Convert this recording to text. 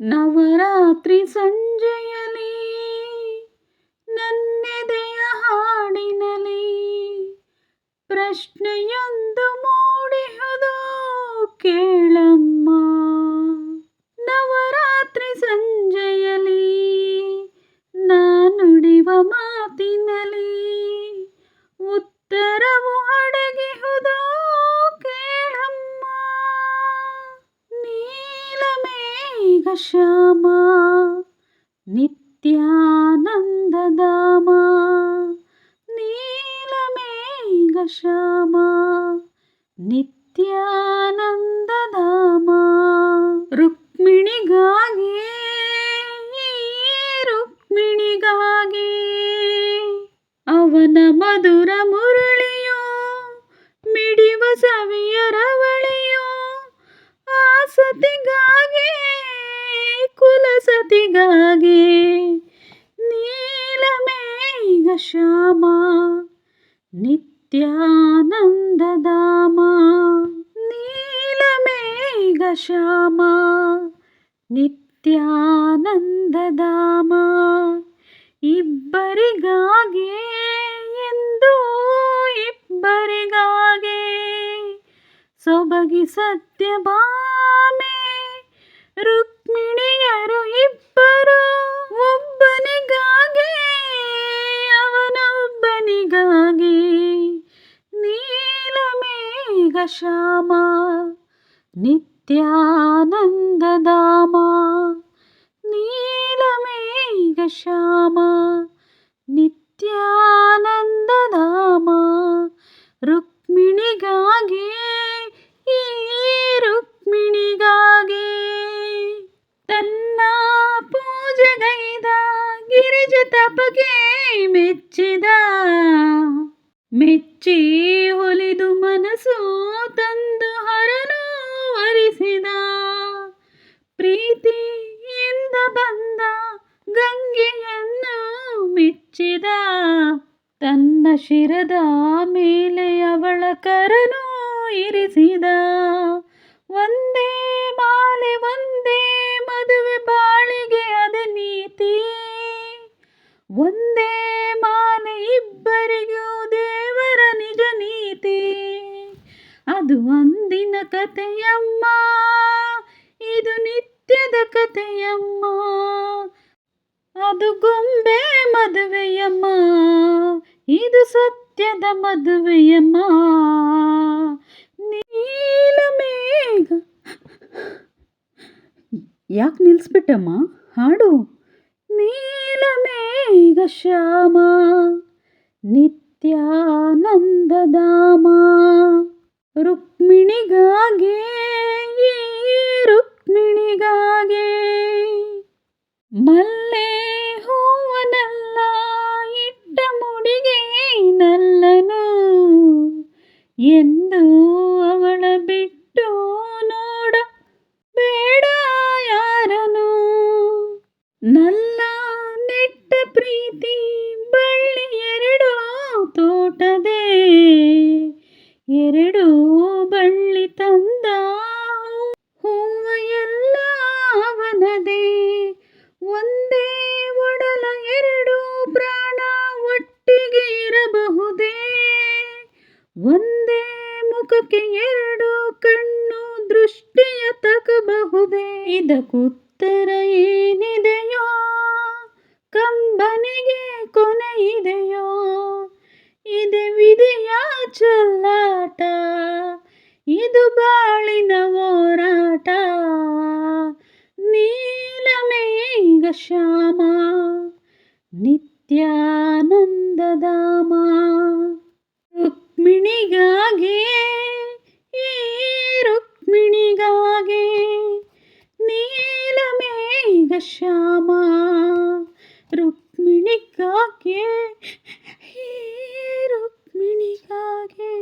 ನವರಾತ್ರಿ ಸಂಜೆಯಲಿ ನನ್ನೆದೆಯ ಹಾಡಿನಲಿ ಪ್ರಶ್ನೆಯೊಂದು ಮೂಡಿಹುದು ಕೇಳಮ್ಮ. श्यामा नित्यानन्ददामा नीलमे गशामा नित्या ಕುಲಸತಿಗಾಗಿ ನೀಲಮೇಘ ಶ್ಯಾಮ ನಿತ್ಯಾನಂದಧಾಮ ನೀಲಮೇಘ ಶ್ಯಾಮ ನಿತ್ಯಾನಂದಧಾಮ ಇಬ್ಬರಿಗಾಗಿ ಎಂದು ಇಬ್ಬರಿಗಾಗಿ ಸೊಬಗಿ ಸತ್ಯಭಾಮೆ ನೀಲಮೇಘ ಶ್ಯಾಮ ನಿತ್ಯಾನಂದಧಾಮ ನೀಲಮೇಘ ಶ್ಯಾಮ ನಿತ್ಯಾನಂದಧಾಮ ರುಕ್ಮಿಣಿಗಾಗಿ ಈ ರುಕ್ಮಿಣಿಗಾಗಿ ತನ್ನ ಪೂಜೆಗೈದ ಗಿರಿಜ ತಪಗೆ ಮೆಚ್ಚಿದ ಮೆಚ್ಚಿ ಹೊಲಿದು ಮನಸ್ಸು ತಂದು ಹರನು ವರಿಸಿದ. ಪ್ರೀತಿಯಿಂದ ಬಂದ ಗಂಗೆಯನ್ನು ಮೆಚ್ಚಿದ. ತನ್ನ ಶಿರದ ಮೇಲೆ ಅವಳ ಕರನು ಇರಿಸಿದ. ಒಂದೇ ಮಾಲೆ, ಒಂದೇ ಅದು ಅಂದಿನ ಕಥೆಯಮ್ಮ. ಇದು ನಿತ್ಯದ ಕಥೆಯಮ್ಮ. ಅದು ಗೊಂಬೆ ಮದುವೆಯಮ್ಮ. ಇದು ಸತ್ಯದ ಮದುವೆಯಮ್ಮ. ನೀಲ ಮೇಘ. ಯಾಕೆ ನಿಲ್ಲಿಸ್ಬಿಟ್ಟಮ್ಮ ಹಾಡು. ನೀಲ ಮೇಘ ಶ್ಯಾಮ. ನಿತ್ಯಾನಂದಧಾಮ ರುಕ್ಮಿಣಿಗಾಗಿ, ಈ ರುಕ್ಮಿಣಿಗಾಗೆ. ಮಲ್ಲೆ ಹೂವನಲ್ಲ, ಇಟ್ಟ ಮುಡಿಗೆ ನಲ್ಲನು. ಎಂದು ಅವಳ ಬಿಟ್ಟು ನೋಡ ಬೇಡ ಯಾರನು. ನಲ್ಲ ಮುಖಕ್ಕೆ ಎರಡು ಕಣ್ಣು ದೃಷ್ಟಿಯ ತಗಬಹುದೇ? ಇದಕ್ಕುತ್ತರ ಏನಿದೆಯೋ? ಕಂಬನಿಗೆ ಕೊನೆ ಇದೆಯೋ? ಇದೆ ವಿಧಿಯ ಚಲ್ಲಾಟ, ಇದು ಬಾಳಿನ ಹೋರಾಟ. ನೀಲಮೇಘ ಶ್ಯಾಮ ನಿತ್ಯಾನಂದಧಾಮ ರುಕ್ಮಿಣಿಗಾಗಿ ಈ ರುಕ್ಮಿಣಿಗಾಗಿ